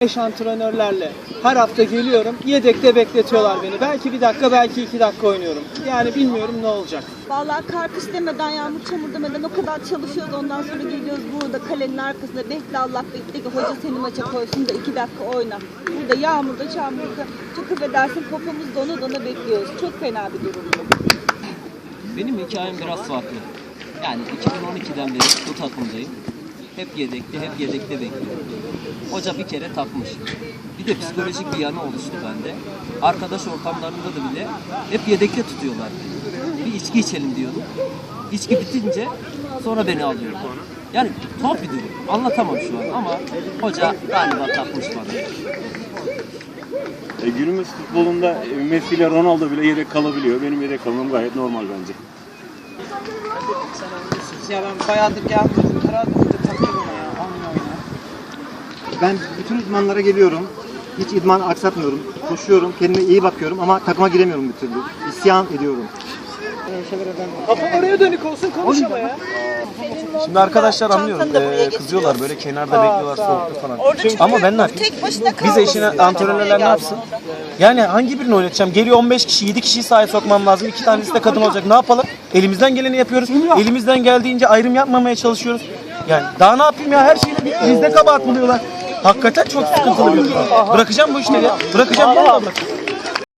Eş antrenörlerle her hafta geliyorum. Yedekte bekletiyorlar beni. Belki bir dakika, belki iki dakika oynuyorum. Yani bilmiyorum ne olacak. Vallahi kar kış demeden, yağmur çamur demeden o kadar çalışıyoruz. Ondan sonra geliyoruz burada kalenin arkasında. Bekle Allah bekle ki hoca seni maça koysun da iki dakika oyna. Burada yağmurda çamurda çok affedersin popomuz dona dona bekliyoruz. Çok fena bir durum bu. Benim hikayem biraz farklı. Yani 2012'den beri bu takımdayım. Hep yedekte, hep yedekte bekliyorum. Hoca bir kere takmış. Bir de psikolojik bir yanı oluştu bende. Arkadaş ortamlarında da bile hep yedekte tutuyorlar. Bir içki içelim diyordum. İçki bitince sonra beni alıyorlar. Yani tuhaf bir durum. Anlatamam şu an ama hoca galiba takmış bana. E, günümüz futbolunda Messi ile Ronaldo bile yedek kalabiliyor. Benim yedek kalmam gayet normal bence. Ya ben bayağıdır gelmiyorum. Herhalde hoca takıyor bana ya. Oyna. Ben bütün idmanlara geliyorum. Hiç idman aksatmıyorum. Koşuyorum, kendime iyi bakıyorum ama takıma giremiyorum bir türlü. İsyan ediyorum. Kafa oraya dönük olsun konuş ama ya. Şimdi arkadaşlar anlıyorum eee, kızıyorlar böyle kenarda bekliyorlar soğukta falan. Ama ben ne yapayım? Biz de işine antrenörler ne yapsın? Yani hangi birini oynatacağım? Geliyor 15 kişi, 7 kişiyi sahaya sokmam lazım. 2 tanesi de kadın olacak. Ne yapalım? Elimizden geleni yapıyoruz. Elimizden geldiğince ayrım yapmamaya çalışıyoruz. Yani daha ne yapayım ya? Her şeyde bizde kabahat buluyorlar. Hakikaten çok sıkıntılı bir durum. Bırakacağım bu işleri. Bırakacağım vallahi bırakacağım.